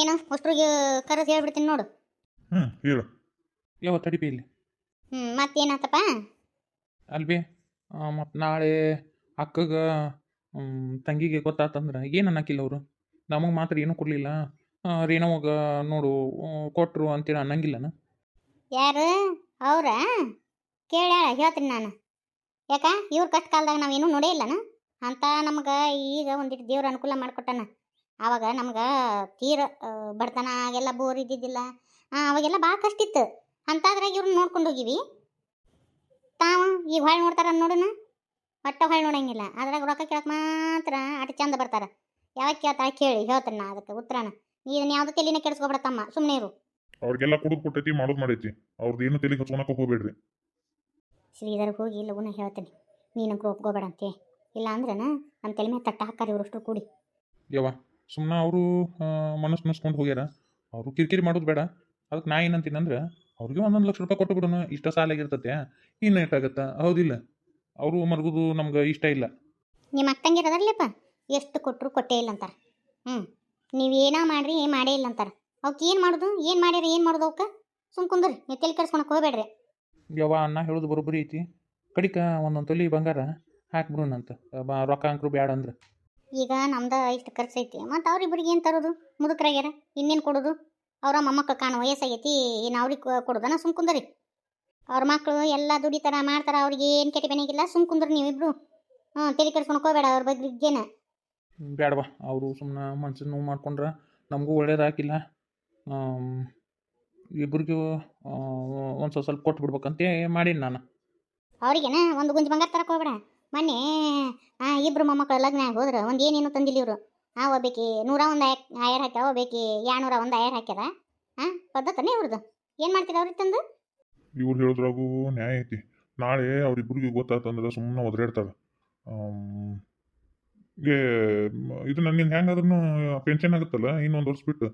ಇನ್ನೇನು ಅಷ್ಟ್ರಿಗೆ ಕರೆದು ಹೇಳ್ಬಿಡ್ತೀನಿ ನೋಡು. ಹ್ಞೂ ಹೇಳು. ಯಾವ ತಡಿಪಿ ಇಲ್ಲಿ. ಹ್ಞೂ ಮತ್ತೇನಾತಪ್ಪ? ಅಲ್ಬಿ ಮತ್ತು ನಾಳೆ ಅಕ್ಕಗೆ ತಂಗಿಗೆ ಗೊತ್ತಾತಂದ್ರೆ ಏನು ಅನ್ನಕ್ಕಿಲ್ಲ ಅವರು? ನಮಗೆ ಮಾತ್ರ ಏನೂ ಕೊಡಲಿಲ್ಲ. ರೇಣವಾಗ ನೋಡು ಕೊಟ್ಟರು ಅಂತೇಳಿ ಅನ್ನಂಗಿಲ್ಲನ? ಯಾರು? ಅವ್ರ? ಕೇಳ ಹೇಳ್ತೀನಿ ನಾನು. ಯಾಕ? ಇವ್ರ ಕಷ್ಟ ಕಾಲದಾಗ ನಾವೇನು ನೋಡೇ ಇಲ್ಲನ? ಅಂತ ನಮಗೆ ಈಗ ಒಂದಿಟ್ಟು ದೇವ್ರ ಅನುಕೂಲ ಮಾಡಿಕೊಟ್ಟಾನ. ಆವಾಗ ನಮ್ಗೆ ತೀರ ಬಡತನ ಆಗೆಲ್ಲ ಬೋರ್ ಇದ್ದಿದ್ದಿಲ್ಲ. ಅವಾಗೆಲ್ಲ ಭಾಳ ಕಷ್ಟ ಇತ್ತು. ಅಂತಾದ್ರಾಗ ಇವ್ರನ್ನ ನೋಡ್ಕೊಂಡು ಹೋಗಿವಿ. ತಾವ ಈಗ ಹೊಳೆ ನೋಡ್ತಾರ ನೋಡೋಣ ಒಟ್ಟ ಹೊಳೆ ನೋಡಂಗಿಲ್ಲ. ಅದ್ರಾಗ ರೊಕ್ಕ ಕೇಳಕ್ ಮಾತ್ರ ಅಟ್ ಚಂದ ಬರ್ತಾರ. ಯಾವಾಗ ಕೇಳ್ತಾಳೆ ಕೇಳಿ ಹೇಳ್ತಾನೆ ನಾ ಅದಕ್ಕೆ ಉತ್ತರನ. ನೀ ಇದನ್ನ ಯಾವ್ದು ತಲೆನ ಕೆಡಿಸ್ಕೊಬಿಡತ್ತಮ್ಮ ಸುಮ್ಮನೆ ಇರು. ಅವ್ರಿಗೆಲ್ಲ ಕುಡಿದು ಕೊಟ್ಟೈತಿ ಮಾಡೋದು ಮಾಡೈತಿ. ಅವ್ರದ್ದು ಏನು ತಲೆಗೆ ಹಚ್ಕೊಳಕ್ಕೆ ಹೋಗ್ಬೇಡ್ರಿ. ಶ್ರೀಧರ್ ಹೋಗಿ ಲಗುನ ಹೇಳ್ತೇನೆ. ನೀನು ಒಪ್ಕೋಬೇಡ ಅಂತೆ ಇಲ್ಲ ಅಂದ್ರೆ ನಮ್ಮ ತಲೆ ಮೇಲೆ ತಟ್ಟ ಹಾಕಾರ ಇವರಷ್ಟು ಕೂಡಿ. ಯವ್ವ ಸುಮ್ಮನೆ ಅವರು ಮನಸ್ಸು ಮುನ್ಸ್ಕೊಂಡು ಹೋಗ್ಯಾರ. ಅವರು ಕಿರಿಕಿರಿ ಮಾಡೋದು ಬೇಡ. ಅದಕ್ಕೆ ನಾ ಏನಂತೀನಂದ್ರೆ ಅವ್ರಿಗೆ ಒಂದೊಂದು ಲಕ್ಷ ರೂಪಾಯಿ ಕೊಟ್ಟು ಬಿಡೋಣ ಇಷ್ಟ ಸಾಲ ಆಗಿರ್ತತೆ ಇನ್ನು ಎಷ್ಟಾಗತ್ತೆ ಹೌದಿಲ್ಲ. ಅವರು ಮರ್ಗೋದು ನಮ್ಗೆ ಇಷ್ಟ ಇಲ್ಲ. ನಿಮ್ಮ ಅಕ್ಕಂಗೆ ಅದರ್ಲಿಪ್ಪ ಎಷ್ಟು ಕೊಟ್ಟರು ಕೊಟ್ಟೇ ಇಲ್ಲ ಅಂತಾರೆ. ಹ್ಞೂ ನೀವು ಏನೋ ಮಾಡ್ರಿ ಮಾಡೇ ಇಲ್ಲ ಅಂತಾರೆ. ಅವಕ್ಕೆ ಏನು ಮಾಡೋದು ಏನು ಮಾಡ್ಯಾರ ಏನು ಮಾಡೋದು ಅವಕ್ಕೆ ಸುಮ್ ಕುಂದ್ರಿ ನೀವು ತಲೆ ಕೆಡ್ಸ್ಕೊಳಕ್ಕೆ ಹೋಗ್ಬೇಡ್ರಿ. ಯವ್ವ ಅನ್ನ ಹೇಳೋದು ಬರೋಬ್ಬರಿ ಐತಿ. ಕಡಿಕ ಒಂದೊಂದು ತೊಲಿ ಬಂಗಾರ ಹಾಕ್ಬಿಡೋಣಂತ. ಅಂತ ರೊಕ್ಕ ಅಂಕರು ಬ್ಯಾಡ ಅಂದ್ರೆ. ಈಗ ನಮ್ದು ಇಷ್ಟು ಖರ್ಚೈತಿ ಮತ್ತು ಅವ್ರಿಬ್ರಿಗೆ ಏನು ತರೋದು? ಮುದುಕರಾಗ್ಯಾರ? ಇನ್ನೇನು ಕೊಡೋದು? ಅವ್ರ ಮೊಮ್ಮಕ್ಕ ಕಾಣು ವಯಸ್ಸಾಗೈತಿ ಏನು ಅವ್ರಿಗೆ ಕೊಡೋದನ ಸುಮ್ ಕುಂದರಿ. ಅವ್ರ ಮಕ್ಕಳು ಎಲ್ಲ ದುಡಿತಾರ ಮಾಡ್ತಾರ ಅವ್ರಿಗೆ ಏನು ಕೆಟ್ಟ ಬೆನೆಗಿಲ್ಲ ಸುಮ್ ಕುಂದ್ರಿ ನೀವಿಬ್ರು. ಹ್ಞೂ ತಲೆ ಕೆಡ್ಸ್ಕೊಂಡು ಹೋಗ್ಬೇಡ ಅವ್ರ ಬಗ್ಗೆನ. ಬೇಡವಾ ಅವರು ಸುಮ್ಮನೆ ಮನ್ಸಿನ ನೋವು ಮಾಡ್ಕೊಂಡ್ರೆ ನಮಗೂ ಒಳ್ಳೇದಾಗಿಲ್ಲ ಇಬ್ಬರಿಗೂ ಒಂದು ಸ್ವಲ್ಪ ಸ್ವಲ್ಪ ಕೊಟ್ಟು ಬಿಡ್ಬೇಕಂತ ಮಾಡೀನಿ ನಾನು. ಅವ್ರಿಗೆನ? ಒಂದು ಗುಂಜಿ ಬಂಗಾರ ತರಕ್ಕೆ ಹೋಗ್ಬೇಡ. ಮೊನ್ನೆ ಆ ಇಬ್ರು ಮೊಮ್ಮಕ್ಕಳು ಲಗ್ನ ಆಗಿ ಹೋದ್ರೆ. ಒಂದು ಏನೇನು ತಂದಿಲ್ಲ ಇವರು. ಆ ಒಬ್ಬೇಕಿ ನೂರ ಒಂದು ಆಯರ್ ಹಾಕ್ಯಾವ ಒಬ್ಬೇಕಿ ಎರಡ್ನೂರ ಒಂದು ಆಯರ್ ಹಾಕ್ಯಾರ. ಹಾಂ ಪದ್ಧತನೇ ಇವ್ರದ್ದು ಏನು ಮಾಡ್ತೀರ ಅವ್ರಿಗೆ ತಂದು? ಇವ್ರು ಹೇಳಿದ್ರಾಗು ನ್ಯಾಯ ಐತಿ. ನಾಳೆ ಅವ್ರಿಬ್ರಿಗೆ ಗೊತ್ತಾತಂದ್ರೆ ಸುಮ್ಮನೆ ಒದರಾಡ್ತಾರೆ. ಏ ಇದು ನನಗೆ ಹೆಂಗಾದ್ರೂ ಪೆನ್ಷನ್ ಆಗುತ್ತಲ್ಲ ಇನ್ನೊಂದು ವರ್ಷ ಬಿಟ್ಟು.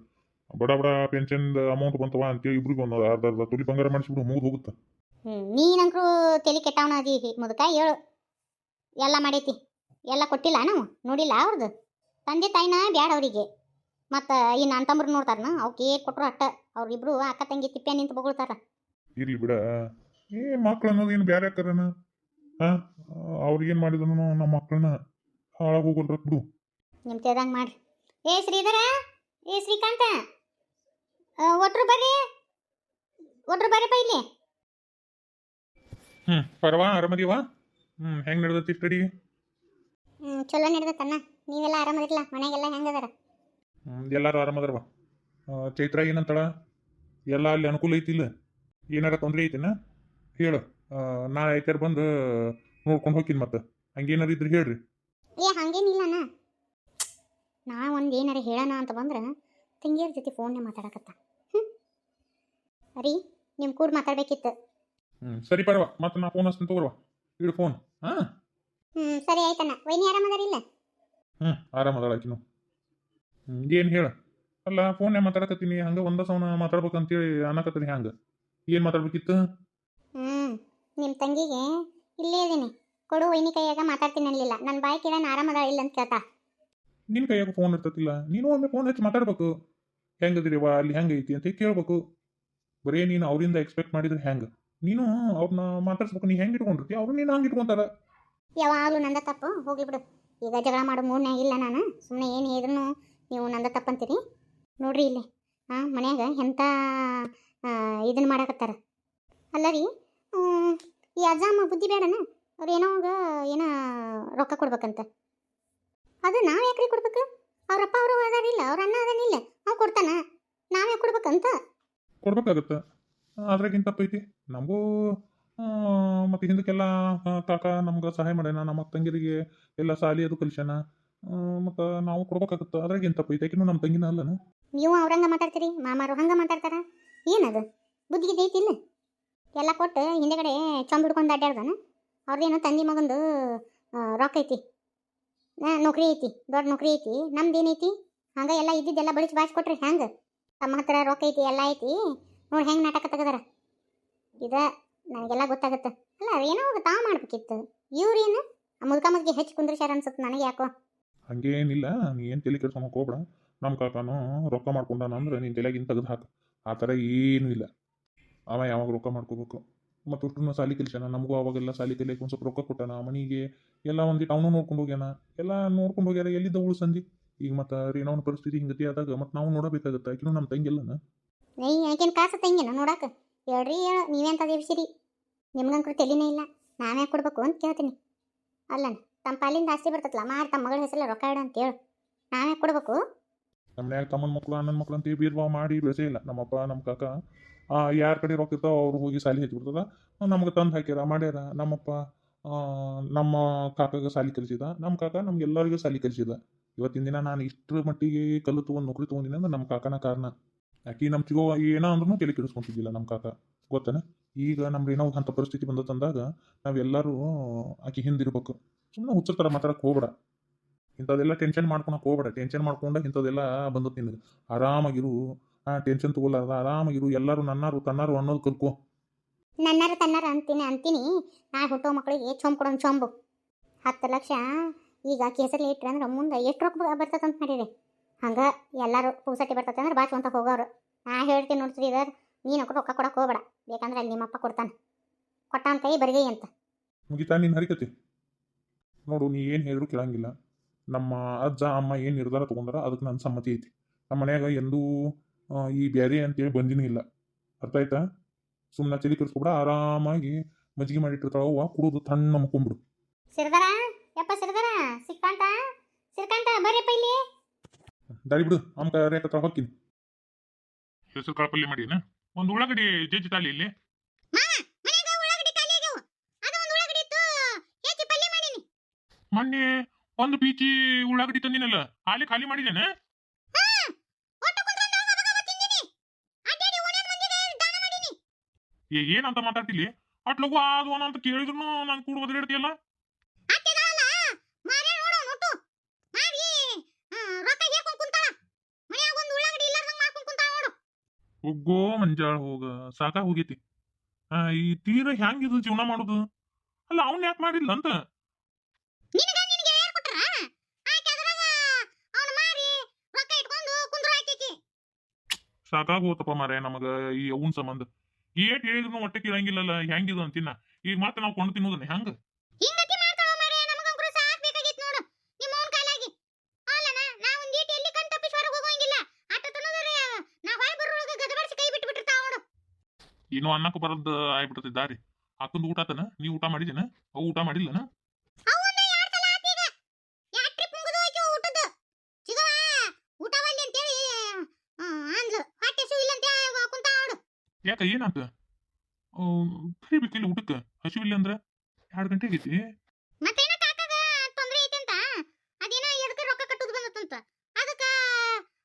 ಬಡ ಬಡ ಪೆನ್ಷನ್ ಅಮೌಂಟ್ ಬಂತವ ಅಂತೇಳಿ ಇಬ್ರಿಗೆ ಒಂದು ಅರ್ಧ ಅರ್ಧ ತೊಲಿ ಬಂಗಾರ ಮಾಡಿಸ್ಬಿಡು ಮುಗಿದು ಹೋಗುತ್ತೆ. ನೀನಂಕ್ರು ತಲೆ ಕೆಟ್ಟವನ ಅದಿ ಮುದುಕ ಹೇಳು. ಎಲ್ಲ ಮಾಡೈತಿ. ಎಲ್ಲ ಕೊಟ್ಟಿಲ್ಲ ನಾವು ನೋಡಿಲ್ಲ ಅವ್ರದ್ದು ತಂದೆ ತಾಯಿನ ಬ್ಯಾಡ ಅವರಿಗೆ. ಮತ್ತು ಈ ನನ್ನ ತಮ್ಮರು ನೋಡ್ತಾರನ ಅವಕ್ಕೆ ಕೊಟ್ಟರು ಅಟ್ಟ. ಅವ್ರಿಬ್ರು ಅಕ್ಕ ತಂಗಿ ತಿಪ್ಪೆ ನಿಂತು ಬೊಗಳ್ತಾರ. ಇರ್ಲಿ ಬಿಡ. ಏ ಮಕ್ಳು ಅನ್ನೋದು ಏನು ಬೇರೆ ಕರನ ಹಾಂ? ಅವ್ರಿಗೇನು ಮಾಡಿದ್ರು ನಮ್ಮ ಮಕ್ಕಳನ್ನ ಹಾಳಾಗಿ ಹೋಗಲ್ರ ಬಿಡು. ನಿಮ್ಮ ತೇದಂಗೆ ಮಾಡ್ರಿ. ಏ ಶ್ರೀಧರ ಏ ಶ್ರೀಕಾಂತ ಒಟ್ರು ಬರ್ರಿ. ಒಟ್ರು ಬರ್ರಿಪ್ಪ ಇಲ್ಲಿ. ಹ್ಞೂ ಪರವಾ ಆರಾಮದೀವ ಹ್ಞೂ ಹೆಂಗ್ ನಡೆದೈತಿ ಸ್ಟಡಿ ಹ್ಮ್ ಚಲೋ ನಡೆದತ್ತಣ್ಣ ನೀವೆಲ್ಲ ಆರಾಮದಿರಲ್ಲ ಮನೆಗೆಲ್ಲ ಹೆಂಗದಾರ ಎಲ್ಲರೂ ಆರಾಮದಾರವ ಚೈತ್ರ ಏನಂತಾಳ? ಎಲ್ಲ ಅಲ್ಲಿ ಅನುಕೂಲ ಐತಿಲ್ಲ ಏನಾರ ತೊಂದರೆ ಐತಿನ? ಹೇಳು. ನಾಳೆ ಐತಾರ ಬಂದು ನೋಡ್ಕೊಂಡು ಹೋಗ್ತೀನಿ ಮತ್ತೆ. ಹಂಗೇನಾರ ಇದ್ರೆ ಹೇಳ್ರಿ. ಏ ಹಂಗೇನಿಲ್ಲಣ್ಣ ನಾ ಒಂದು ಏನಾರ ಹೇಳೋಣ ಅಂತ ಬಂದ್ರೆ ತಂಗಿಯರ ಜೊತೆ ಫೋನ್ನೇ ಮಾತಾಡಕತ್ತ. ರೀ ನಿಮ್ಮ ಕೂಡ ಮಾತಾಡ್ಬೇಕಿತ್ತು. ಹ್ಞೂ ಸರಿ ಪರವಾ. ಮತ್ತೆ ನಾ ಫೋನ್ ಹಚ್ತೀನಿ ತಗೋರ್ವಾ ಇಡು ಫೋನ್ ಹಾಂ. ಹ್ಞೂ ಸರಿ ಆಯ್ತಣ್ಣ. ವೈನಿ ಆರಾಮದಾರಿಲ್ಲ ಹ್ಞೂ ಆರಾಮದಾಳ ಆಕಿನು. ಏನು ಹೇಳು. ಅಲ್ಲ ಫೋನ್ಯಾಗ ಮಾತಾಡಕತ್ತೀನಿ. ಹಂಗೆ ಒಂದ ಮಾತಾಡ್ಬೇಕು ಮಾತಾಡ್ಬೇಕಂತೇಳಿ ಅನ್ನಕತ್ತೀನಿ ಹ್ಯಾಂಗೆ? ಏನು ಮಾತಾಡ್ಬೇಕಿತ್ತು? ಹ್ಞೂ ನಿಮ್ಮ ತಂಗಿಗೆ ಇಲ್ಲೇ ಇದೀನಿ ಕೊಡು ವೈನಿ ಕೈಯಾಗ ಮಾತಾಡ್ತೀನಿ ಅನ್ಲಿಲ್ಲ. ನನ್ನ ಬಾಯಿ ಕೇಳ ಆರಾಮದಾಳ ಇಲ್ಲ ಅಂತ ಕೇಳ್ತಾ. ನಿನ್ನ ಕೈಯಾಗ ಫೋನ್ ಇರ್ತತಿಲ್ಲ. ನೀನು ಒಮ್ಮೆ ಫೋನ್ ಹಚ್ಚಿ ಮಾತಾಡ್ಬೇಕು. ಹೆಂಗದಿರಿವ ಅಲ್ಲಿ ಹೆಂಗೆ ಐತಿ ಅಂತ ಕೇಳ್ಬೇಕು. ಬರೀ ನೀನು ಅವರಿಂದ ಎಕ್ಸ್ಪೆಕ್ಟ್ ಮಾಡಿದ್ರೆ ಹೆಂಗೆ? ನೀನು ಅವ್ರನ್ನ ಮಾತಾಡ್ಸ್ಬೇಕು ನೀ ಹೆಂಗೆ ಇಟ್ಕೊಂಡಿರ್ತಿ ಅವ್ರು ನೀನು ಹಂಗೆ ಇಟ್ಕೊಂತಾರ. ಯಾವಾಗಲೂ ನಂದ ತಪ್ಪು ಹೋಗ್ಲಿ ಬಿಡು. ಈಗ ಜಗಳ ಮಾಡೋ ಮೂರ್ನೇ ಇಲ್ಲ ನಾನು. ಸುಮ್ಮನೆ ಏನು ಹೇಳಿದ್ರು ನೀವು ನಂದ ತಪ್ಪಂತೀರಿ. ನೋಡ್ರಿ ಇಲ್ಲಿ ಹಾಂ ಮನ್ಯಾಗ ಎಂಥ ಇದನ್ನು ಮಾಡಕತ್ತಾರ. ಅಲ್ಲ ರೀ ಈ ಅಜ್ಜಮ್ಮ ಬುದ್ಧಿ ಬೇಡನ ಅವ್ರು ಏನೋ ಏನೋ ರೊಕ್ಕ ಕೊಡ್ಬೇಕಂತ. ಅದು ನಾವು ಯಾಕ್ರಿ ಕೊಡ್ಬೇಕು? ಅವ್ರಪ್ಪ ಅವರು ಅದಾರಿಲ್ಲ ಅವ್ರ ಅಣ್ಣ ಅದಾನಿಲ್ಲ ಅವ್ ಕೊಡ್ತಾನ. ನಾವೇ ಕೊಡ್ಬೇಕಂತ? ಕೊಡ್ಬೇಕಾಗತ್ತೆ. ಅದ್ರಾಗಿನ ತಪ್ಪೈತಿ ನಮಗೂ ಮತ್ತು ಹಿಂದಕ್ಕೆಲ್ಲ ಕಾಕ ನಮ್ಗೆ ಸಹಾಯ ಮಾಡ್ಯಾನ, ನಮ್ಮ ತಂಗಿರಿಗೆ ಎಲ್ಲ ಸಾಲಿ ಅದು ಕಲಿಸ್ಯಾನ ಮತ್ತು ನಾವು ಕೊಡ್ಬೇಕಾಗತ್ತೆ ಅದ್ರಾಗಿನ ತಪ್ಪೈತಿ ಯಾಕೆ ನಮ್ಮ ತಂಗಿನ ಅಲ್ಲನ? ನೀವು ಅವ್ರಂಗ ಮಾತಾಡ್ತೀರಿ, ಮಾಮಾರು ಹಂಗ ಮಾತಾಡ್ತಾರ? ಏನದು? ಬುದ್ಧಿಗೆ ಐತಿಲ್ಲ ಎಲ್ಲ ಕೊಟ್ಟು ಹಿಂದೆಗಡೆ ಚಂಬ ಹಿಡ್ಕೊಂಡು ಅಡ್ಡಾಡ್ದಾನ ಅವ್ರದ್ದೇನೋ ತಂದಿ ಮಗಂದು ರೊಕ್ಕ ಐತಿ. ನೌಕರಿ ಐತಿ, ದೊಡ್ಡ ನೌಕರಿ ಐತಿ. ನಮ್ದು ಏನೈತಿ ಹಂಗೆ ಎಲ್ಲ ಇದ್ದಿದ್ದೆಲ್ಲ ಬಳಸಿ ಬಾಯಿಸ್ಕೊಟ್ರಿ ಕೊಟ್ರಿ ಹೆಂಗ? ತಮ್ಮ ಹತ್ರ ರೊಕ್ಕ ಐತಿ, ಎಲ್ಲ ಐತಿ. ನೋಡಿ ಹೆಂಗೆ ನಾಟಕ ತೆಗೆದಾರ? ಇದ ನನಗೆಲ್ಲ ಗೊತ್ತಾಗುತ್ತೆ. ಅಲ್ಲ ಏನೋ ತಾವು ಮಾಡ್ಬೇಕಿತ್ತು. ಇವ್ರೇನು ಮುದ್ಕ ಮುದ್ಗೆ ಹೆಚ್ಚು ಕುಂದ್ರಿಸ್ಯಾರ ಅನ್ಸುತ್ತೆ ನನಗೆ ಯಾಕೋ? ಹಂಗೇನಿಲ್ಲ, ನೀ ಏನು ತಲೆ ಕೆಡ್ಸ್ಕೊಳಕ್ ಹೋಗ್ಬೇಡ. ನಮ್ಮ ಕಾಕಾನು ರೊಕ್ಕ ಮಾಡ್ಕೊಂಡಾನ ಅಂದ್ರೆ ನೀನು ತಲೆಗಿಂತ ತೆಗೆದು ಹಾಕು. ಆ ಥರ ಏನೂ ಇಲ್ಲ. ಅವ ಯಾವಾಗ ರೊಕ್ಕ ಮಾಡ್ಕೋಬೇಕು? ಮತ್ತು ಅಷ್ಟು ಸಾಲಿ ಕಲಿಸ್ಯಾನ ನಮಗೂ ಅವಾಗೆಲ್ಲ ಸಾಲಿ ಕಲಿಯಕ್ಕೆ ಒಂದು ಸ್ವಲ್ಪ ರೊಕ್ಕ ಕೊಟ್ಟಾನ? ಮನೆಗೆ ಎಲ್ಲ ಒಂದು ಅವನು ನೋಡ್ಕೊಂಡು ಹೋಗ್ಯಾನ? ಎಲ್ಲ ನೋಡ್ಕೊಂಡು ಹೋಗ್ಯಾರ ಎಲ್ಲಿದ್ದ ಸಂಧಿ ಈಗ ಮತ್ತು ಒಂದು ಪರಿಸ್ಥಿತಿ ಹಿಂಗತಿ ಆದಾಗ ಮತ್ತು ನಾವು ನೋಡಬೇಕಾಗತ್ತೆ? ಆಕಿನೂ ನಮ್ಮ ತಂಗಿಲ್ಲನ ನೀ ಯಾಕೇನು ಕಾಸು ತಂಗಿನ ನೋಡಾಕ? ಹೇಳ್ರಿ, ಹೇಳು ನೀವೆಂತ ದೇವ್ಸಿರಿ ನಿಮ್ಗಂಕರು ತೆಲಿನೇ ಇಲ್ಲ. ನಾನೇ ಕೊಡ್ಬೇಕು ಅಂತ ಕೇಳ್ತೀನಿ. ಅಲ್ಲ ತಮ್ಮ ಪಾಲಿಂದ ಆಸ್ತಿ ಬರ್ತೈತಲ್ಲ ಮಾಡಿ ತಮ್ಮ ಮಗಳ ಹೆಸರಲ್ಲಿ ರೊಕ್ಕ ಇಡು ಅಂತ ಹೇಳು. ನಾನೇ ಕೊಡ್ಬೇಕು? ನಮ್ಮ ತಮ್ಮನ ಮಕ್ಕಳು ಅಣ್ಣನ ಮಕ್ಕಳು ಅಂತ ಭಾವ ಮಾಡಿ ಬೆಳೆಸೇ ಇಲ್ಲ. ನಮ್ಮಪ್ಪ ನಮ್ಮ ಕಾಕ ಯಾರ ಕಡೆ ರೊಕ್ಕ ಇರ್ತಾವ ಅವ್ರು ಹೋಗಿ ಸಾಲಿ ಹೆಚ್ಚಿಬಿಡ್ತದ. ನಮ್ಗೆ ತಂದು ಹಾಕ್ಯಾರ, ಮಾಡ್ಯಾರ. ನಮ್ಮಪ್ಪ ನಮ್ಮ ಕಾಕಾಗ ಸಾಲಿ ಕಲಿಸಿದ. ನಮ್ಮ ಕಾಕ ನಮ್ಗೆಲ್ಲರಿಗೂ ಸಾಲಿ ಕಲಿಸಿದ. ಇವತ್ತಿನ ದಿನ ನಾನು ಇಷ್ಟರ ಮಟ್ಟಿಗೆ ಕಲ್ಲು ತೊಗೊಂಡು ನೌಕರಿ ತೊಗೊಂಡಿನಿ ಅಂದ್ರೆ ನಮ್ಮ ಕಾಕನ ಕಾರಣ. ಆಕಿ ನಮ್ಮ ಚಿಗೋ ಏನೋ ಅಂದ್ರೂ ತಲೆ ಕೆಡಿಸ್ಕೊಂತಿದ್ದಿಲ್ಲ ನಮ್ಮ ಕಾಕ. ಗೊತ್ತಾನೆ? ಈಗ ನಮ್ಗೆ ಏನೋ ಅಂಥ ಪರಿಸ್ಥಿತಿ ಬಂದತ್ತಂದಾಗ ನಾವೆಲ್ಲರೂ ಆಕಿ ಹಿಂದಿರ್ಬೇಕು. ಸುಮ್ಮನೆ ಹುಚ್ಚರ ಥರ ಮಾತಾಡಕ್ಕೆ ಹೋಗ್ಬೇಡ. ಇಂಥದ್ದೆಲ್ಲ ಟೆನ್ಷನ್ ಮಾಡ್ಕೊಳಕ್ಕೆ ಹೋಗ್ಬೇಡ. ಟೆನ್ಷನ್ ಮಾಡ್ಕೊಂಡ ಇಂಥದ್ದೆಲ್ಲ ಬಂದತ್ ನಿನಗೆ ಆರಾಮಾಗಿರು. ಆ ಟೆನ್ಷನ್ ತಗೊಳ್ಳಾರ್ದ ಆರಾಮಾಗಿರು. ಎಲ್ಲರೂ ನನ್ನಾರು, ತನ್ನಾರು ಅನ್ನೋದು ಕಲ್ಕೋ ನನ್ನಾರು, ತನ್ನಾರು ಅಂತೀನಿ ಅಂತೀನಿ. ನಾ ಹುಟ್ಟೋ ಮಕ್ಕಳಿಗೆ ಚೊಂಬ್ ಕೊಡೋಣ ಚೊಂಬು. ಹತ್ತು ಲಕ್ಷ. ಈಗ ಕೇಸರಿ ಇಟ್ರೆ ಅಂದ್ರೆ ಮುಂದೆ ಎಷ್ಟು ರೊಕ್ಕ ಬರ್ತದಂತ ಮಾಡಿರಿ ಹಂಗೆ ಎಲ್ಲರೂ ಪೂಸಟ್ಟಿ ಬರ್ತತೆ ಅಂದ್ರೆ ಅಂತ ಹೋಗೋರು. ನಾ ಹೇಳ್ತೀನಿ ನೋಡ್ತೀರಿ ಇದರ್ ನೀನು ರೊಕ್ಕ ಕೊಡಕ್ಕೆ ಹೋಗ್ಬೇಡ. ಬೇಕಂದ್ರೆ ಅಲ್ಲಿ ನಿಮ್ಮಪ್ಪ ಕೊಡ್ತಾನೆ. ಕೊಟ್ಟಾನ ಕೈ ಬರಿಗೈ ಅಂತ. ಮುಗಿತಾ ನೀನು ಹರಿಕತಿ? ನೋಡು ನೀ ಏನು ಹೇಳಿದ್ರು ಕೇಳಂಗಿಲ್ಲ. ನಮ್ಮ ಅಜ್ಜ ಅಮ್ಮ ಏನು ನಿರ್ಧಾರ ತಗೊಂಡಾರ ಅದಕ್ಕೆ ನನ್ನ ಸಮ್ಮತಿ ಐತಿ. ನಮ್ಮ ಮನ್ಯಾಗ ಎಂದೂ ಆ, ಈ ಬ್ಯಾರೆ ಅಂತೇಳಿ ಬಂದಿನೂ ಇಲ್ಲ. ಅರ್ಥ ಆಯ್ತಾ? ಸುಮ್ಮನೆ ತಲೆ ಕೆಡಿಸ್ಕೊಬಿಡ ಆರಾಮಾಗಿ ಮಜ್ಜಿಗೆ ಮಾಡಿಟ್ಟಿರ್ತಾವ ಅವ್ವ ಕುಡಿದು ತಣ್ಣ ಮುಕ್ಕೊಂಬಿಡು. ಸಿರ್ದಾರ ಯಪ್ಪ ಸಿರ್ದಾರ ಸಿಕ್ಕಂತ? ಸಿರ್ಕಂತ ಬರ್ರಿಯಪ್ಪ ಇಲ್ಲಿ. ದಾರಿ ಬಿಡು. ರೇಟ್ ರೇಖತ್ರ ಹೋಗ್ತೀನಿ. ಹೆಸರು ಕಾಳು ಪಲ್ಯ ಮಾಡಿನ ಒಂದು ಉಳ್ಳಾಗಡ್ಡಿ ಜಜ್ಜಿ ತಾಳಿ ಇಲ್ಲಿ. ಮೊನ್ನೆ ಒಂದು ಬೀಚಿ ಉಳ್ಳಾಗಡ್ಡಿ ತಂದಿನಲ್ಲ ಹಾಲಿ ಖಾಲಿ ಮಾಡಿದ್ದೇನೆ. ಒಟ್ಟು ಕುಂತ್ಕೊಂಡು ಅವಾಗ ಅವಾಗ ತಿಂದೀನಿ. ಅಡ್ಡಾಡಿ ಓಣ್ಯಾನ ಮಂದಿಗೆ ದಾನ ಮಾಡೀನಿ. ಏನಂತ ಮಾತಾಡ್ತಿಲಿ ಅಟ್ ಲಗು ಅದು ಅಂತ ಕೇಳಿದ್ರು ನಾನು ಕೂಡ ಬದಲಿಡ್ತೀಯಲ್ಲ ಅತ್ತೆದಾಳಲ್ಲ ಮಾರೇ ನೋಡು ನೋಟು ಮಾರಿ ಆ, ರೊಕ್ಕ ಹೇರ್ಕೊಂಡ್ ಕುಂತಾಳ ಮನ್ಯಾಗ ಒಂದು ಉಳ್ಳಾಗಡ್ಡಿ ಇಲ್ಲಾರ್ದಂಗ್ ಮಾಡ್ಕೊಂಡ್ ಕುಂತಾಳ ನೋಡು ಹೋಗೋ ಮಂಜಾಳ ಹೋಗ ಸಾಕಾ ಹೋಗೈತಿ. ಆ, ಈ ತೀರ ಹ್ಯಾಂಗಿದು ಜೀವನ ಮಾಡೋದು? ಅಲ್ಲ ಅವ್ನ ಯಾಕೆ ಮಾಡಿಲ್ಲ ಅಂತ? ಸಾಕಾಗೋತಪ್ಪ ಮಾರಿ ನಮಗ ಈ ಅವನ್ ಸಂಬಂಧ. ಏಟ್ ಹೇಳಿದ್ರು ಹೊಟ್ಟೆ ಕೇಳಂಗಿಲ್ಲಲ್ಲ ಹೆಂಗಿದು ಅಂತಿನ? ಈಗ ಮತ್ತೆ ನಾವು ಕೊಂಡು ತಿನ್ನೋದನ್ನ ಹೆಂಗ ಹಿಂಗತಿ ಮಾಡ್ತಾವ ಮಾರೇ ನಮಗಂಕರು ಸಾಕ್ ಬೇಕಾಗಿತ್ತು ನೋಡು ನಿಮ್ಮ ಅವನ ಕಾಲಾಗಿ ಅಲ್ಲನ ನಾ ಒಂದ್ ಈಟ್ ಎಲ್ಲಿ ಕಣ್ ತಪ್ಪಿಸಿ ಹೊರಗೆ ಹೋಗಂಗಿಲ್ಲ ಅಟ್ಟ ತನದ್ರೆ ನಾ ಹೊರ ಬರೋಳಗ ಗದಬಡಿಸಿ ಕೈ ಬಿಟ್ಟು ಬಿಟ್ಟಿರ್ತಾವ ನೋಡು ಇನ್ನು ಅನ್ನಕ್ಕೆ ಬರದ್ ಆಗ್ಬಿಡ್ತೈತಿ ದಾರಿ. ಅಕ್ಕಂದು ಊಟ ಆತನ ನೀ ಊಟ ಮಾಡಿದೇನ? ಅವು ಊಟ ಮಾಡಿಲ್ಲನ? ಯಾಕ ಯಾರ್ ಸಲ ಬೇಕಿಲ್ಲ ಏನಾತ? ಊಟಕ್ಕೆ? ಹಸಿವಿಲ್ಲ ಅಂದ್ರೆ? ಎರಡು ಗಂಟೆ ಆಗೈತಿ ಮತ್ತೇನ ಕಾಕಾಗ ತೊಂದ್ರೆ ಐತೆ ಅಂತ ಅದೇನೋ ಎದಕ್ಕೆ ರೊಕ್ಕ ಕಟ್ಟುದು ಬಂದತ್ತಂತ ಅದಕ್ಕ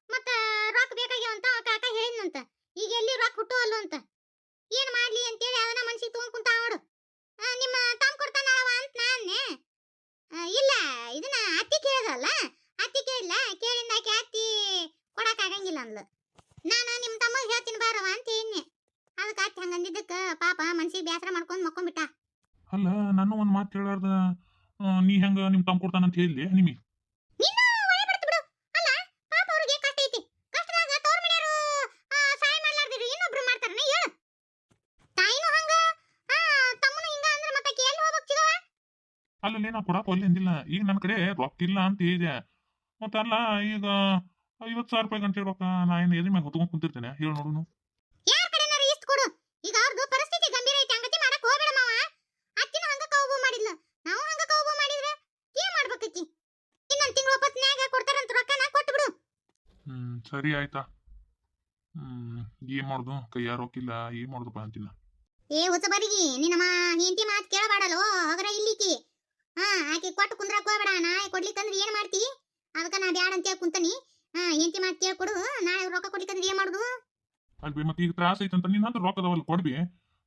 ಮತ್ತ ರೊಕ್ಕ ಬೇಕಾಗ್ಯಾವ ಅಂತ ಕಾಕ ಹೇಳಿದ್ನಂತ ಈಗ ಎಲ್ಲಿ ರೊಕ್ಕ ಹುಟ್ಟು ಅಲ್ಲು ಅಂತ ಏನ್ ಮಾಡ್ಲಿ ಅಂತೇಳಿ ಅದನ್ನ ಮನ್ಸಿಗೆ ತಗೊಂಡ್ ಕುಂತ ನೋಡು ಆ, ನಿಮ್ಮ ತಮ್ಮ ಕೊಡ್ತಾನವ ಅಂತ ನಾನ್ನೆ ಆ, ಇಲ್ಲ ಇದನ್ನ ಅತ್ತಿ ಕೇಳದಲ್ಲ ಅತ್ತಿ ಕೇಳಿಲ್ಲ ಕೇಳಿಂದ ಆಕೆ ಅತ್ತಿ ಕೊಡಕ್ ಆಗಂಗಿಲ್ಲ ಅಂದ್ಲು ನಾನು ನಿಮ್ಮ ತಮ್ಮ ಹೇಳ್ತೀನಿ ಬಾರವ ಅಂತ ಹೇಳಿದ್ನೆ ಅದಕ್ಕೆ ಅತ್ತಿ ಹಂಗಂದಿದ್ದಕ್ಕ ಪಾಪ ಮನ್ಸಿಗೆ ಬೇಸರ ಮಾಡ್ಕೊಂಡ್ ಮಕ್ಕೊಂಡ್ಬಿಟ್ಟ ಅಲ್ಲ ನಾನು ಒಂದು ಮಾತು ಕೇಳಾರ್ದ ಆ, ನೀ ಹೆಂಗ ನಿಮ್ ತಮ್ಮ ಕೊಡ್ತಾನಂತ ಹೇಳಿ ನಿಮಿ ನೀನು ಒಳ್ಳೆ ಬಿಡ್ತು ಬಿಡು ಅಲ್ಲ ಪಾಪ ಅವ್ರಿಗೆ ಕಷ್ಟ ಐತಿ ಕಷ್ಟದಾಗ ತವ್ರ ಮನೆಯವರು ಸಹಾಯ ಮಾಡ್ಲಾರ್ದಿರು ಇನ್ನೊಬ್ರು ಮಾಡ್ತಾರನ ಹೇಳು ತಾಯಿನೂ ಹಂಗ ಆ, ಹೇಳಾರ್ದ ನೀ ಹೆಂಗ ನಿಮ್ ತಮ್ಮ ಕೊಡ್ತಾನ ಅಂತ ಹೇಳಿ. ಅಲ್ಲಲ್ಲಿ ನಾ ಕೊಡಪ್ಪ ಅಲ್ಲಿ ಅಂದಿಲ್ಲ. ಈಗ ನನ್ನ ಕಡೆ ರೊಕ್ಕ ಇಲ್ಲ ಅಂತ ಹೇಳಿದೆ. ಮತ್ತಲ್ಲ ಈಗ ಐವತ್ತು ಸಾವಿರ ರೂಪಾಯಿ ಗಂಟೆ ರೊಕ್ಕ ನಾ ಏನು ಎದ್ರ ಮ್ಯಾಗ ಹೊತ್ಕೊಂಡ್ ಕುಂತಿರ್ತೇನೆ? ಹೇಳಿ ನೋಡುನು ಯಾರ ಕಡೆನಾರ ಇಷ್ಟು ಕೊಡು ಈಗ ಅವ್ರದ್ದು ಪರಿಸ್ಥಿತಿ ಗಂಭೀರ ಐತಿ ಹಂಗತಿ ಮಾಡಕ್ ಹೋಗ್ಬೇಡ ಮಾವ ಅತ್ತಿನ ಹಂಗ ಕೌಬು ಮಾಡಿದ್ಲು ನಾವು ಹಂಗ ಕೌಬು ಮಾಡಿದ್ರೆ ಏನ್ ಮಾಡ್ಬೇಕಿ ಇನ್ನೊಂದ್ ತಿಂಗಳು ಒಪ್ಪತ್ನ್ಯಾಗ ಕೊಡ್ತಾರಂತ ರೊಕ್ಕನ ಕೊಟ್ಟು ಬಿಡು ಹ್ಮ್ ಸರಿ ಆಯ್ತಾ? ಹ್ಮ್ ಏನ್ ಮಾಡುದು? ಕೈಯಾರ ಹೋಗಿಲ್ಲ ಏನ್ ಮಾಡುದಪ್ಪ ಅಂತಿನ? ಏ ಹೊಸಬರಿಗೆ ನಿನ್ನ ಮಾ ಹೆಂಡತಿ ಮಾತು ಕೇಳಬಾಡಲೋ ಅವರ ಇಲ್ಲಿಕಿ. ಹಾ ಆಕೆ ಕೊಟ್ಟು ಕುಂದ್ರಕ್ ಹೋಗ್ಬೇಡ ನಾ ಕೊಡ್ಲಿಕ್ಕಂದ್ರೆ ಏನ್ ಮಾಡ್ತಿ? ಅದಕ್ಕ ನಾ ಬ್ಯಾಡ ಅಂತ ಕುಂತನಿ. ಹಾ ಹೆಂಡತಿ ಮಾತು ಕೇಳ್ಕೊಡು ನಾಳೆ ರೊಕ್ಕ ಕೊಡ್ಲಿಕ್ಕಂದ್ರೆ ಏನ್ ಮಾಡುದು? ಅಲ್ಬಿ ಮತ್ತೆ ಈಗ ತ್ರಾಸ ಐತಂತ ನಿನ್ನ ಹತ್ರ ರೊಕ್ಕ ಅದಾವಲ್ಲ ಕೊಡ್ಬಿ?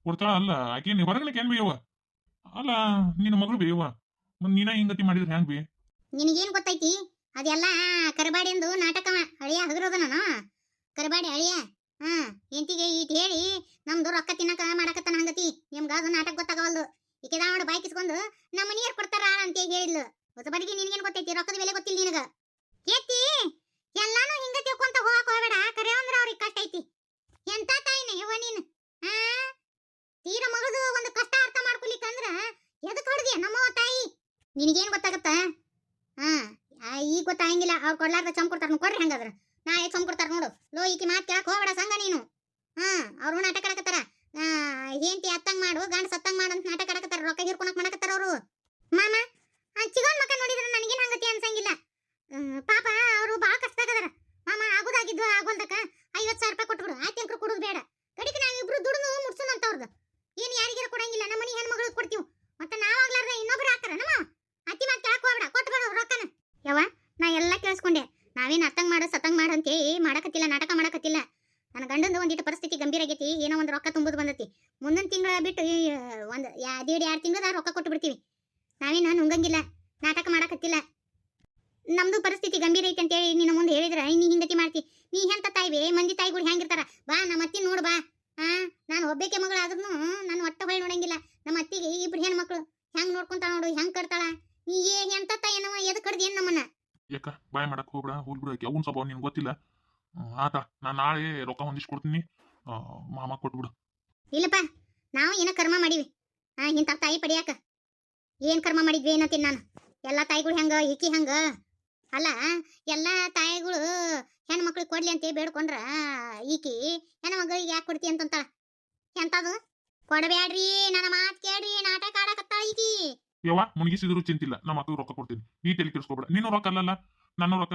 ಕೊಡ್ತಾಳ ಅಲ್ಲ ಆಕೆ ಹೊರಗನೆ ಏನ್ ಬೇಯವ ಅಲ್ಲ ನಿನ್ನ ಮಗಳು ಬೇಯವ ಮತ್ ನೀನ ಹಿಂಗತಿ ಮಾಡಿದ್ರೆ ಹೆಂಗ್ ಬಿ? ನಿನಗೇನ್ ಗೊತ್ತೈತಿ ಅದೆಲ್ಲ ಕರಬಾಡಿಂದು ನಾಟಕವ, ಅಳಿಯ ಹಗರೋದ ನಾನು. ಕರಬಾಡಿ ಅಳಿಯ, ಹಾ ಎಂತಿಗೆ ಈಟ್ ಹೇಳಿ, ನಮ್ದು ರೊಕ್ಕ ತಿನ್ನಕ ಮಾಡಕತ್ತಾನ ಹಂಗತಿ ನಿಮ್ಗ ಅದು ನಾಟಕ ಗೊತ್ತಾಗವಲ್ದು. ಈಕೆ ನೋಡಿ ಬಾಯ್ ಕಿಸ್ಕೊಂಡು ನಮ್ಮ ನೀರ್ ಕೊಡ್ತಾರ ಅಂತ ಹೇಳಿದ್ಲು. ಹೊಸಬರಿಗೆ ನಿನ್ಗೇನ್ ಗೊತ್ತೈತಿ? ರೊಕ್ಕದ ಬೆಲೆ ಗೊತ್ತಿಲ್ಲ ನಿನಗ. ಕೇತಿ ಎಲ್ಲಾನು ಹಿಂಗ ತಿಳ್ಕೊಂತ ಹೋಗಕ್ ಹೋಗ್ಬೇಡ. ಕರೆ ಅಂದ್ರ ಅವ್ರಿಗೆ ಕಷ್ಟ ಐತಿ. ಎಂತ ತಾಯಿನೇ ಯವ್ವ ನೀನು? ಹಾ? ತೀರ ಮಗದು ಒಂದು ಕಷ್ಟ ಅರ್ಥ ಮಾಡ್ಕೊಲಿಕ್ಕಂದ್ರ ಎದಕ್ ಹೊಡ್ದಿಯ ನಮ್ಮ ತಾಯಿ? ನಿನಗೇನ್ ಗೊತ್ತಾಗತ್ತ? ಹಾ. ಈಗ ಗೊತ್ತಾಗಿಲ್ಲ ಅವ್ರು ಕೊಡ್ಲಾರ್ದ ಚಮ್ ಕೊಡ್ತಾರ ಕೊಡ್ರಿ ಹಂಗಾದ್ರ. ಏ ಚಮ್ ಕೊಡ್ತಾರ ನೋಡು. ಲೋ, ಈಕಿ ಮಾತ್ ಕೇಳಕ್ ಹೋಗ್ಬೇಡ ಸಂಗ ನೀನು. ಹಾ, ಅವ್ರು ನಾಟಕ ಆಡಕತ್ತಾರ. ಹೆಂಡತಿ ಅತ್ತಂಗ್ ಮಾಡು ಗಂಡ ಸತ್ತಂಗ್ ಮಾಡು ಅಂತ ನಾಟಕ ಆಡಕತ್ತಾರ, ರೊಕ್ಕ ಹಿರ್ಕೊಳಕ್ ಮಾಡಕತ್ತಾರ ಅವರು. ಮಾಮ ಚಿಗೋನ್ ಮಕ್ಕ ನೋಡಿದ್ರೆ ನನಗೇನ್ ಹಂಗತಿ ಅನ್ಸಂಗಿಲ್ಲ ಹ್ಮ್, ಪಾಪ ಅವರು ಬಾಳ ಕಷ್ಟದಾಗದಾರ ಮಾಮ ಆಗುದಾಗಿದ್ದು ಆಗೋಲ್ದಕ್ಕ ಐವತ್ ಸಾವಿರ ರೂಪಾಯಿ ಕೊಟ್ಬಿಡು ಆಯ್ತು ಕೊಡುದು ಬೇಡ ಕಡಿಕೆ ನಾವಿಬ್ರು ದುಡಿದು ಮುಡ್ಸೋಣ ಅಂತ ಅವ್ರದ್ದು ಏನು ಯಾರಿಗಾರ ಕೊಡಂಗಿಲ್ಲ ನಮ್ಮ ಮನೆ ಹೆಣ್ಮಗಳಿಗೆ ಕೊಡ್ತೀವಿ ಮತ್ತೆ ನಾವಾಗ್ಲಾರ್ದ ಇನ್ನೊಬ್ರು ಹಾಕ್ತಾರ ನಮ್ಮ ಅತ್ತಿ ಮಾತು ಕೇಳಕ್ ಹೋಗ್ಬೇಡ ಕೊಟ್ಬಿಡು ರೊಕ್ಕನ ಯವ್ವ ನಾ ಎಲ್ಲ ಕೇಳಿಸ್ಕೊಂಡೆ ನಾವೇನ್ ಅತ್ತಂಗ್ ಮಾಡು ಸತ್ತಂಗ್ ಮಾಡು ಅಂತ ಮಾಡಕತ್ತಿಲ್ಲ ನಾಟಕ ಮಾಡಕತ್ತಿಲ್ಲ ನನ್ನ ಗಂಡಂದು ಒಂದಿಟ್ಟು ಆಗೈತಿ ಏನೋ ಒಂದು ರೊಕ್ಕ ತುಂಬುದು ಬಂದೈತಿ. ಮುಂದಿನ ತಿಂಗಳ ಬಿಟ್ಟು ಒಂದು ದೇಡ್ ಎರಡು ತಿಂಗಳದ ರೊಕ್ಕ ಕೊಟ್ಟು ಬಿಡ್ತೀವಿ. ನಾವೇನು ನುಂಗಂಗಿಲ್ಲ, ನಾಟಕ ಮಾಡಕತ್ತಿಲ್ಲ. ನಮ್ದು ಪರಿಸ್ಥಿತಿ ಗಂಭೀರ ಐತಿ ಅಂತೇಳಿ ನಿನ್ನ ಮುಂದೆ ಹೇಳಿದ್ರ ನೀ ಹಿಂಗತಿ ಮಾಡ್ತಿ. ನೀ ಎಂತ ತಾಯಿವೆ? ಮಂದಿ ತಾಯಿಗಳು ಹೆಂಗಿರ್ತಾರ? ಬಾ ನಮ್ಮ ಅತ್ತಿ ನೋಡು ಬಾ. ಹಾ ನಾನು ಒಬ್ಬಾಕೆ ಮಗಳಾದ್ರೂ ನಾನು ಒಟ್ಟ ಹೊಳ್ ನೋಡಂಗಿಲ್ಲ. ನಮ್ಮ ಅತ್ತಿಗೆ ಇಬ್ರು ಹೆಣ್ಮಕ್ಳು, ಹೆಂಗ್ ನೋಡ್ಕೊಂತಾಳ ನೋಡು, ಹೆಂಗ್ ಕಟ್ತಾಳ? ನೀ ಏ, ಎಂತ ತಾಯಿನವ ಎದ್ ಕಡ್ದಿ ಏನ್ ನಮ್ಮನ್ನ? ಯಾಕ ಬಾಯ್ ಮಾಡಕ್ ಹೋಗ್ಬೇಡ, ಹೋಗ್ಬಿಡ ಅವನ್ ಸ್ವಭಾವ ನಿನ್ಗೆ ಗೊತ್ತಿಲ್ಲ. ಆತ, ನಾನು ನಾಳೆ ರೊಕ್ಕ ಹೊಂದಿಸ್ಕೊಡ್ತೀನಿ ಮಾಮ ಕೊಟ್ಬಿಡು ಇಲ್ಲಪ್ಪ ನಾವು ಏನೋ ಕರ್ಮ ಮಾಡಿವಿ. ಹಾ ಇಂಥ ತಾಯಿ ಪಡಿಯಾಕ. ಏನು ಕರ್ಮ ಮಾಡಿದ್ವಿ ಏನಂತೀನಿ ನಾನು. ಎಲ್ಲ ತಾಯಿಗಳು ಹೆಂಗ ಈಕಿ ಹೆಂಗೆ? ಅಲ್ಲ ಎಲ್ಲ ತಾಯಿಗಳು ಹೆಣ್ಮಕ್ಳಿಗೆ ಕೊಡ್ಲಿ ಅಂತ ಬೇಡ್ಕೊಂಡ್ರ ಈಕಿ ಹೆಣ್ಮಗಳಿಗೆ ಯಾಕೆ ಕೊಡ್ತಿ ಅಂತಂತಾಳ. ಎಂತದು ಕೊಡಬೇಡ್ರಿ ನನ್ನ ಮಾತು ಕೇಳ್ರಿ ನಾಟಕ ಆಡಕತ್ತಾಳ ಈಕಿ. ಯವ್ವ ಮುಳುಗಿಸಿದ್ರು ಚಿಂತಿಲ್ಲ. ನಮ್ಮ ಮಕ್ಕಳು ರೊಕ್ಕ ಕೊಡ್ತೀನಿ. ನೀ ತಲೆ ಕೆಡಿಸ್ಕೊಬೇಡ. ನೀನು ರೊಕ್ಕ ಅಲ್ಲಲ್ಲ? ನನ್ನ ರೊಕ್ಕ?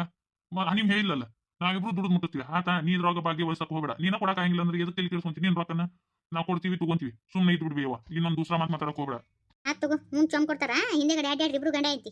ನಿಮ್ಗೆ ನಿಮ್ ಹೇಳಿಲ್ಲಲ್ಲ? ನಾವಿಬ್ರು ದುಡ್ದು ಮುಟ್ಟಿಸ್ತೀವಿ ಆತ, ನೀ ಇದ್ರಾಗ ಭಾಗ್ಯ ವಹಿಸಕ್ ಹೋಗ್ಬೇಡ. ನೀನ ಕೊಡಕ್ ಆಗಿಲ್ಲ ಅಂದ್ರೆ ಎದಕ್ಕೆ ತಲೆ ಕೆಡಿಸ್ಕೊಂತೀನಿ ನೀನ್ ರೊಕ್ಕನ ನಾವು ಕೊಡ್ತೀವಿ, ತಗೊಂತೀವಿ. ಸುಮ್ಮನೆ ಇದ್ ಬಿಡ್ಬೇವ ಇನ್ನೊಂದು ದೂಸರ ಮಾತು ಮಾತಾಡಕ್ ಹೋಗಬೇಡ. ಆತ್ ತಗೋ, ಮುಂದ್ ಚೊಂಬ್ ಕೊಡ್ತಾರ? ಹಿಂದೆಗಡೆ ಅಡ್ಡಾಡ್ರಿ ಇಬ್ರು ಗಂಡ ಐತಿ